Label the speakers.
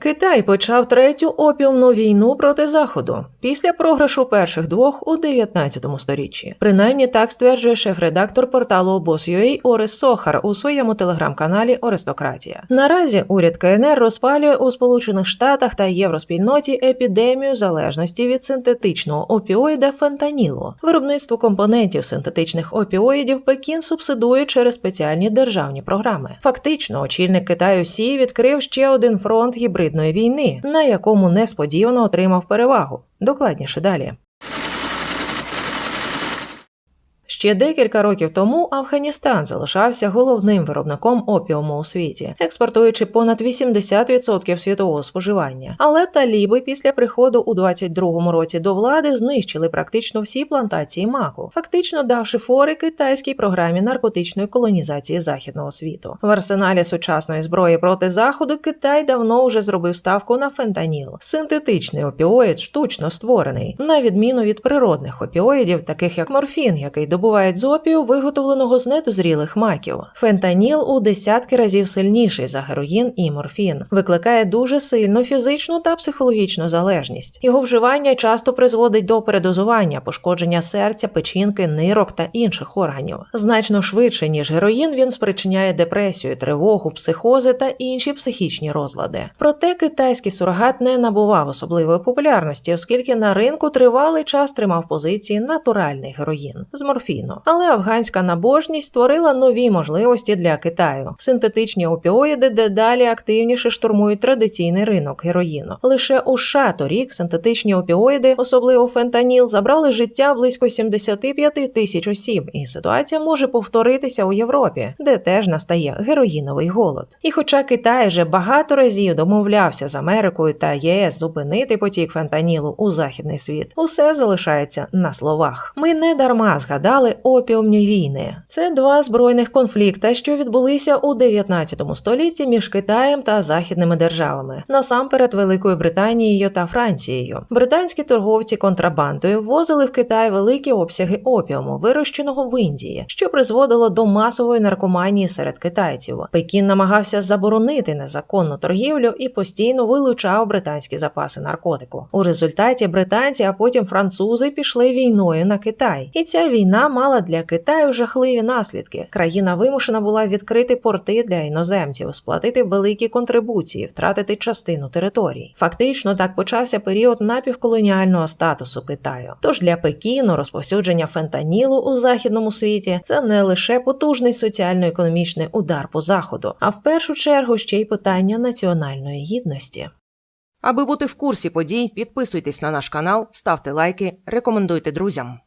Speaker 1: Китай почав третю опіумну війну проти заходу після програшу перших двох у 19 сторіччі. Принаймні так стверджує шеф-редактор порталу Обоз.ua Орес Сохар у своєму телеграм-каналі Ористократія. Наразі уряд КНР розпалює у Сполучених Штатах та євроспільноті епідемію залежності від синтетичного опіоїда фентанілу. Виробництво компонентів синтетичних опіоїдів Пекін субсидує через спеціальні державні програми. Фактично, очільник Китаю Сі відкрив ще один фронт гібридної війни, на якому несподівано отримав перевагу. Докладніше далі. Ще декілька років тому Афганістан залишався головним виробником опіуму у світі, експортуючи понад 80% світового споживання. Але таліби після приходу у 22-му році до влади знищили практично всі плантації маку, фактично давши фори китайській програмі наркотичної колонізації західного світу. В арсеналі сучасної зброї проти заходу Китай давно вже зробив ставку на фентаніл, синтетичний опіоїд, штучно створений, на відміну від природних опіоїдів, таких як морфін, який добувають з опію, виготовленого з недозрілих маків. Фентаніл у десятки разів сильніший за героїн і морфін, викликає дуже сильну фізичну та психологічну залежність. Його вживання часто призводить до передозування, пошкодження серця, печінки, нирок та інших органів. Значно швидше ніж героїн він спричиняє депресію, тривогу, психози та інші психічні розлади. Проте китайський сурогат не набував особливої популярності, оскільки на ринку тривалий час тримав позиції натуральний героїн з морфіну. Але афганська набожність створила нові можливості для Китаю. Синтетичні опіоїди дедалі активніше штурмують традиційний ринок героїну. Лише у США торік синтетичні опіоїди, особливо фентаніл, забрали життя близько 75 тисяч осіб, і ситуація може повторитися у Європі, де теж настає героїновий голод. І хоча Китай вже багато разів домовлявся з Америкою та ЄС зупинити потік фентанілу у західний світ, усе залишається на словах. Ми не дарма згадали опіумні війни. Це два збройних конфлікти, що відбулися у 19 столітті між Китаєм та західними державами, насамперед Великою Британією та Францією. Британські торговці контрабандою ввозили в Китай великі обсяги опіуму, вирощеного в Індії, що призводило до масової наркоманії серед китайців. Пекін намагався заборонити незаконну торгівлю і постійно вилучав британські запаси наркотику. У результаті британці, а потім французи пішли війною на Китай, і ця війна мала для Китаю жахливі наслідки. Країна вимушена була відкрити порти для іноземців, сплатити великі контрибуції, втратити частину територій. Фактично так почався період напівколоніального статусу Китаю. Тож для Пекіну розповсюдження фентанілу у західному світі це не лише потужний соціально-економічний удар по заходу, а в першу чергу ще й питання національної гідності.
Speaker 2: Аби бути в курсі подій, підписуйтесь на наш канал, ставте лайки, рекомендуйте друзям.